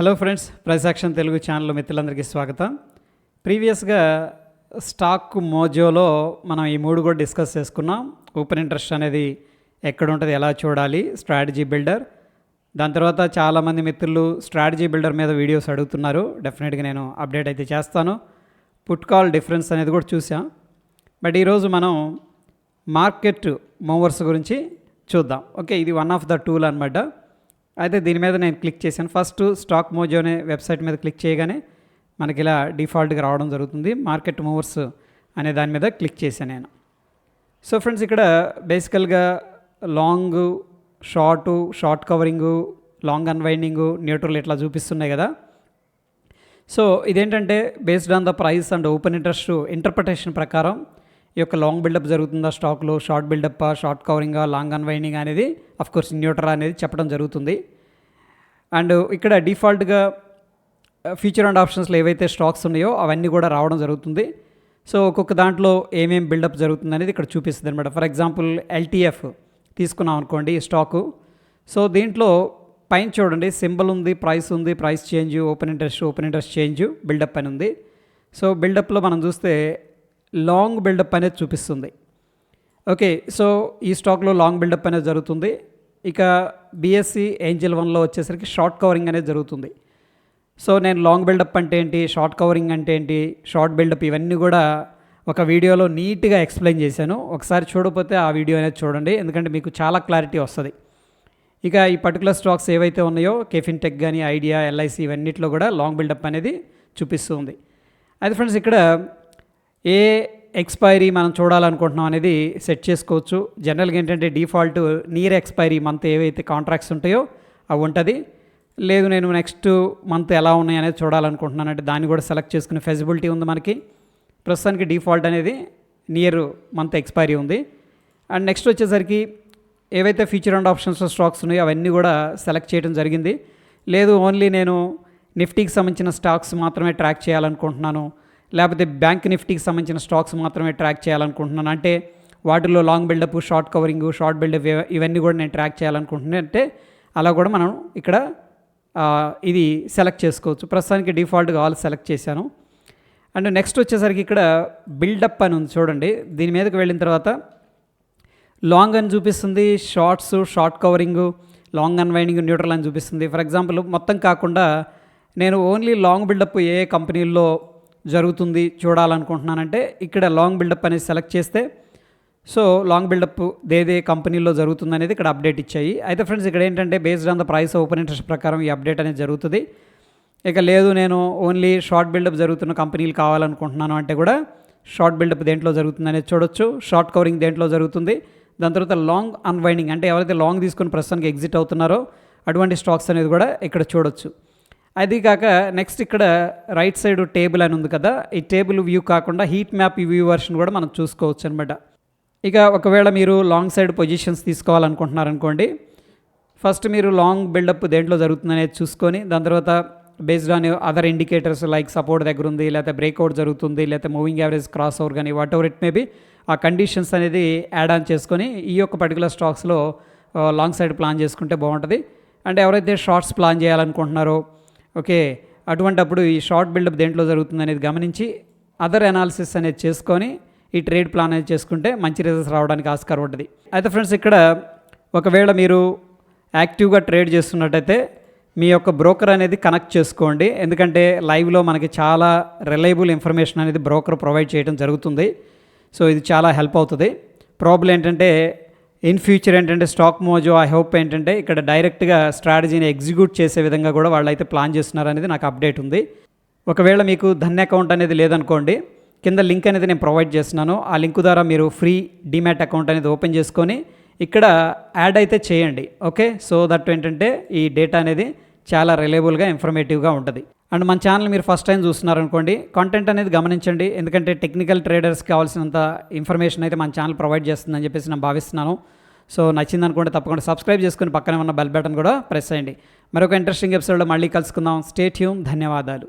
Hello friends price action Telugu channel మిత్రులందరికీ స్వాగతం. ప్రీవియస్గా స్టాక్ మోజోలో మనం ఈ మూడు కూడా డిస్కస్ చేసుకున్నాం. ఓపెన్ ఇంట్రెస్ట్ అనేది ఎక్కడ ఉంటుంది ఎలా చూడాలి స్ట్రాటజీ బిల్డర్ దాని తర్వాత చాలామంది మిత్రులు స్ట్రాటజీ బిల్డర్ మీద వీడియోస్ అడుగుతున్నారు. డెఫినెట్గా నేను అప్డేట్ అయితే చేస్తాను. పుట్ కాల్ డిఫరెన్స్ అనేది కూడా చూసాం. బట్ ఈరోజు మనం మార్కెట్ మూవర్స్ గురించి చూద్దాం. ఓకే ఇది వన్ ఆఫ్ ద టూల్ అనమాట అయితే దీని మీద నేను క్లిక్ చేశాను. ఫస్ట్ స్టాక్ మోజో అనే వెబ్సైట్ మీద క్లిక్ చేయగానే మనకి ఇలా డిఫాల్ట్గా రావడం జరుగుతుంది. మార్కెట్ మూవర్స్ అనే దాని మీద క్లిక్ చేశాను నేను. సో ఫ్రెండ్స్ ఇక్కడ బేసికల్గా long short short covering long unwinding neutral ఇట్లా చూపిస్తున్నాయి కదా. సో ఇదేంటంటే based on the price and open interest interpretation ప్రకారం ఈ యొక్క లాంగ్ బిల్డప్ జరుగుతుందా స్టాక్లో షార్ట్ బిల్డప్ షార్ట్ కవరింగా లాంగ్ అన్వైనింగ్ అనేది అఫ్ కోర్స్ న్యూట్రల్ అనేది చెప్పడం జరుగుతుంది. అండ్ ఇక్కడ డిఫాల్ట్గా ఫ్యూచర్ అండ్ ఆప్షన్స్లో ఏవైతే స్టాక్స్ ఉన్నాయో అవన్నీ కూడా రావడం జరుగుతుంది. సో ఒక్కొక్క దాంట్లో ఏమేమి బిల్డప్ జరుగుతుంది అనేది ఇక్కడ చూపిస్తుంది అనమాట ఫర్ ఎగ్జాంపుల్ ఎల్టీఎఫ్ తీసుకున్నాం అనుకోండి ఈ స్టాకు సో దీంట్లో పైన చూడండి సింబల్ ఉంది ప్రైస్ ఉంది price change open interest open interest change buildup అని ఉంది. సో బిల్డప్లో మనం చూస్తే లాంగ్ బిల్డప్ అనేది చూపిస్తుంది. ఓకే సో ఈ స్టాక్లో లాంగ్ బిల్డప్ అనేది జరుగుతుంది. ఇక బీఎస్సీ ఏంజిల్ వన్లో వచ్చేసరికి షార్ట్ కవరింగ్ అనేది జరుగుతుంది. సో నేను లాంగ్ బిల్డప్ అంటే ఏంటి షార్ట్ కవరింగ్ అంటే ఏంటి షార్ట్ బిల్డప్ ఇవన్నీ కూడా ఒక వీడియోలో నీట్గా ఎక్స్ప్లెయిన్ చేశాను. ఒకసారి చూడకపోతే ఆ వీడియో అనేది చూడండి ఎందుకంటే మీకు చాలా క్లారిటీ వస్తుంది. ఇక ఈ పర్టికులర్ స్టాక్స్ ఏవైతే ఉన్నాయో కెఫిన్ టెక్ కానీ ఐడియా ఎల్ఐసి ఇవన్నిట్లో కూడా లాంగ్ బిల్డప్ అనేది చూపిస్తుంది. అయితే ఫ్రెండ్స్ ఇక్కడ ఏ ఎక్స్పైరీ మనం చూడాలనుకుంటున్నాం అనేది సెట్ చేసుకోవచ్చు. జనరల్గా ఏంటంటే డిఫాల్ట్ నియర్ ఎక్స్పైరీ మంత్ ఏవైతే కాంట్రాక్ట్స్ ఉంటాయో అవి ఉంటుంది. లేదు నేను నెక్స్ట్ మంత్ ఎలా ఉన్నాయి అనేది చూడాలనుకుంటున్నాను అంటే దాన్ని కూడా సెలెక్ట్ చేసుకునే ఫెసిబిలిటీ ఉంది మనకి. ప్రస్తుతానికి డిఫాల్ట్ అనేది నియర్ మంత్ ఎక్స్పైరీ ఉంది. అండ్ నెక్స్ట్ వచ్చేసరికి ఏవైతే ఫ్యూచర్ అండ్ ఆప్షన్స్ స్టాక్స్ ఉన్నాయో అవన్నీ కూడా సెలెక్ట్ చేయడం జరిగింది. లేదు ఓన్లీ నేను నిఫ్టీకి సంబంధించిన స్టాక్స్ మాత్రమే ట్రాక్ చేయాలనుకుంటున్నాను. లేకపోతే బ్యాంక్ నిఫ్టీకి సంబంధించిన స్టాక్స్ మాత్రమే ట్రాక్ చేయాలనుకుంటున్నాను. అంటే వాటిలో long buildup short covering short buildup ఇవన్నీ కూడా నేను ట్రాక్ చేయాలనుకుంటున్నాను. అంటే అలా కూడా మనం ఇక్కడ ఇది సెలెక్ట్ చేసుకోవచ్చు. ప్రస్తుతానికి డిఫాల్ట్గా ఆల్ సెలెక్ట్ చేశాను. అండ్ నెక్స్ట్ వచ్చేసరికి ఇక్కడ బిల్డప్ అని ఉంది చూడండి. దీని మీదకి వెళ్ళిన తర్వాత లాంగ్ అని చూపిస్తుంది shorts short covering long unwinding neutral అని చూపిస్తుంది. ఫర్ ఎగ్జాంపుల్ మొత్తం కాకుండా నేను ఓన్లీ లాంగ్ బిల్డప్ ఏ కంపెనీల్లో జరుగుతుంది చూడాలనుకుంటున్నానంటే ఇక్కడ లాంగ్ బిల్డప్ అనేది సెలెక్ట్ చేస్తే సో లాంగ్ బిల్డప్ దేదే కంపెనీలో జరుగుతుంది అనేది ఇక్కడ అప్డేట్ ఇచ్చాయి. అయితే ఫ్రెండ్స్ ఇక్కడ ఏంటంటే based on the price open interest ప్రకారం ఈ అప్డేట్ అనేది జరుగుతుంది. ఇక లేదు నేను ఓన్లీ షార్ట్ బిల్డప్ జరుగుతున్న కంపెనీలు కావాలనుకుంటున్నాను అంటే కూడా షార్ట్ బిల్డప్ దేంట్లో జరుగుతుంది అనేది చూడొచ్చు. షార్ట్ కవరింగ్ దేంట్లో జరుగుతుంది. దాని తర్వాత లాంగ్ అన్వైండింగ్ అంటే ఎవరైతే లాంగ్ తీసుకుని ప్రస్తుతానికి ఎగ్జిట్ అవుతున్నారో అటువంటి స్టాక్స్ అనేది కూడా ఇక్కడ చూడొచ్చు. అది కాక నెక్స్ట్ ఇక్కడ రైట్ సైడ్ టేబుల్ అని ఉంది కదా ఈ టేబుల్ వ్యూ కాకుండా హీట్ మ్యాప్ వ్యూ వర్షన్ కూడా మనం చూసుకోవచ్చు అనమాట ఇక ఒకవేళ మీరు లాంగ్ సైడ్ పొజిషన్స్ తీసుకోవాలనుకుంటున్నారనుకోండి ఫస్ట్ మీరు లాంగ్ బిల్డప్ దేంట్లో జరుగుతుందనేది చూసుకొని దాని తర్వాత based on other indicators like support దగ్గర ఉంది లేకపోతే బ్రేక్అవుట్ జరుగుతుంది లేకపోతే మూవింగ్ యావరేజ్ క్రాస్ ఓవర్ కానీ వాట్ ఎవర్ ఇట్ మేబీ ఆ కండిషన్స్ అనేది యాడ్ ఆన్ చేసుకొని ఈ యొక్క పర్టికులర్ స్టాక్స్లో లాంగ్ సైడ్ ప్లాన్ చేసుకుంటే బాగుంటుంది. అండ్ ఎవరైతే షార్ట్స్ ప్లాన్ చేయాలనుకుంటున్నారో ఓకే అటువంటప్పుడు ఈ షార్ట్ బిల్డప్ దేంట్లో జరుగుతుంది అనేది గమనించి అదర్ అనాలిసిస్ అనేది చేసుకొని ఈ ట్రేడ్ ప్లాన్ అనేది చేసుకుంటే మంచి రిజల్ట్స్ రావడానికి ఆస్కారం ఉంటుంది. అయితే ఫ్రెండ్స్ ఇక్కడ ఒకవేళ మీరు యాక్టివ్గా ట్రేడ్ చేస్తున్నట్టయితే మీ యొక్క బ్రోకర్ అనేది కనెక్ట్ చేసుకోండి. ఎందుకంటే లైవ్లో మనకి చాలా రిలయబుల్ ఇన్ఫర్మేషన్ అనేది బ్రోకర్ ప్రొవైడ్ చేయడం జరుగుతుంది. సో ఇది చాలా హెల్ప్ అవుతుంది. ప్రాబ్లం ఏంటంటే ఇన్ ఫ్యూచర్ ఏంటంటే స్టాక్ మోజో ఐ హోప్ ఏంటంటే ఇక్కడ డైరెక్ట్గా స్ట్రాటజీని ఎగ్జిక్యూట్ చేసే విధంగా కూడా వాళ్ళు అయితే ప్లాన్ చేస్తున్నారు అనేది నాకు అప్డేట్ ఉంది. ఒకవేళ మీకు ధన్ అకౌంట్ అనేది లేదనుకోండి కింద లింక్ అనేది నేను ప్రొవైడ్ చేస్తున్నాను. ఆ లింక్ ద్వారా మీరు ఫ్రీ డిమ్యాట్ అకౌంట్ అనేది ఓపెన్ చేసుకొని ఇక్కడ యాడ్ అయితే చేయండి. ఓకే సో దట్ ఏంటంటే ఈ డేటా అనేది చాలా రిలయబుల్గా ఇన్ఫర్మేటివ్గా ఉంటుంది. అండ్ మన ఛానల్ మీరు ఫస్ట్ టైం చూస్తున్నారనుకోండి కంటెంట్ అనేది గమనించండి. ఎందుకంటే టెక్నికల్ ట్రేడర్స్కి కావాల్సినంత ఇన్ఫర్మేషన్ అయితే మన ఛానల్ ప్రొవైడ్ చేస్తుందని చెప్పేసి నేను భావిస్తున్నాను. సో నచ్చింది అనుకుంటే తప్పకుండా సబ్స్క్రైబ్ చేసుకుని పక్కనే ఉన్న బెల్ బటన్ కూడా ప్రెస్ చేయండి. మరొక ఇంట్రెస్టింగ్ ఎపిసోడ్లో మళ్ళీ కలుసుకుందాం. స్టేట్యూమ్ ధన్యవాదాలు.